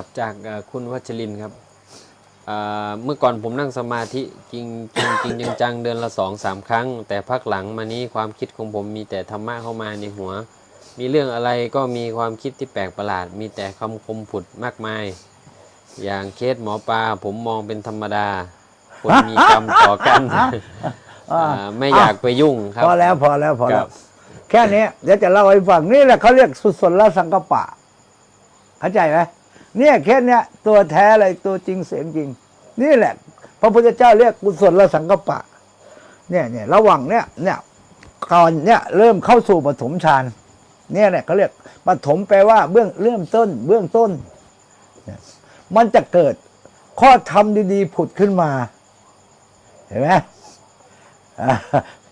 ครับจากเอ่อคุณวัชรินทร์ครับเอ่อเมื่อก่อนผมนั่งสมาธิจริงจริงจริงจังจังๆเดือนละสองสามครั้ง แต่พักหลังมานี้ความคิดของผมมีแต่ธรรมะเข้ามาในหัว มีเรื่องอะไรก็มีความคิดที่แปลกประหลาด มีแต่คำคมผุดมากมาย อย่างเคสหมอปลาผมมองเป็นธรรมดา คนมีกรรมต่อกันอ่าอ่าไม่อยากไปยุ่งครับ พอแล้วพอแล้วพอคแล้รัวบแค่นี้เดี๋ยวจะเล่าให้ฟังนี่แหละเขาเรียกสุสนละสังกปะเข้าใจไหม เนี่ยแค่เนี้ยตัวแท้เลยตัวจริงเสียงจริง นี่แหละ พระพุทธเจ้าเรียกกุศลละสังกปะ เนี่ยเนี่ยระหว่างเนี่ยเนี่ยก่อนเนี่ยเริ่มเข้าสู่ปฐมฌานเนี่ยเนี่ยเขาเรียกปฐมแปลว่าเบื้องเริ่มต้น เบื้องต้นเนี่ยมันจะเกิดข้อธรรมดีๆผุดขึ้นมา เห็นไหม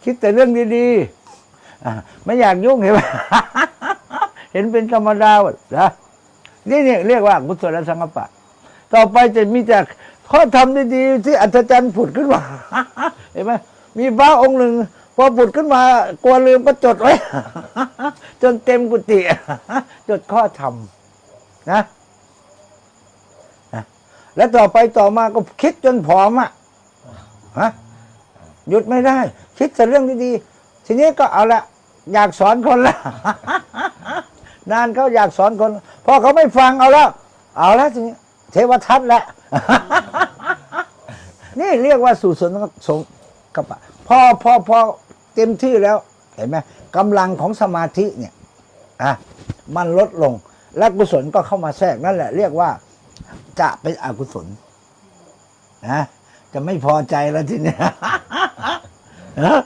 คิดแต่เรื่องดีๆไม่อยากยุ่งเห็นไหมเห็นเป็นธรรมดาหมดนะ นี่เนี่ยเรียกว่ากุศลสังกปะ ต่อไปจะมีแต่ข้อธรรมดีๆที่อัศจรรย์ผุดขึ้นมาเห็นไหมมีพระองค์หนึ่งพอผุดขึ้นมากลัวลืมก็จดไว้ จนเต็มกุฏิจดข้อธรรมนะนะแล้วต่อไปต่อมาก็คิดจนผอมอะฮะหยุดไม่ได้ คิดแต่เรื่องดีๆทีนี้ก็เอาละอยากสอนคนละนานเขาอยากสอนคน พอเขาไม่ฟังเอาแล้ว เอาแล้วทีนี้เทวทัตแหล้วนี่เรียกว่าสู่สนสงกับะพอพอพอเต็มที่แล้ว เห็นไหมกำลังของสมาธิเนี่ยอะมันลดลง และกุศลก็เข้ามาแทรกนั่นแหละ เรียกว่าจะเป็นอกุศลนะจะไม่พอใจแล้วทีเนี้ยฮะ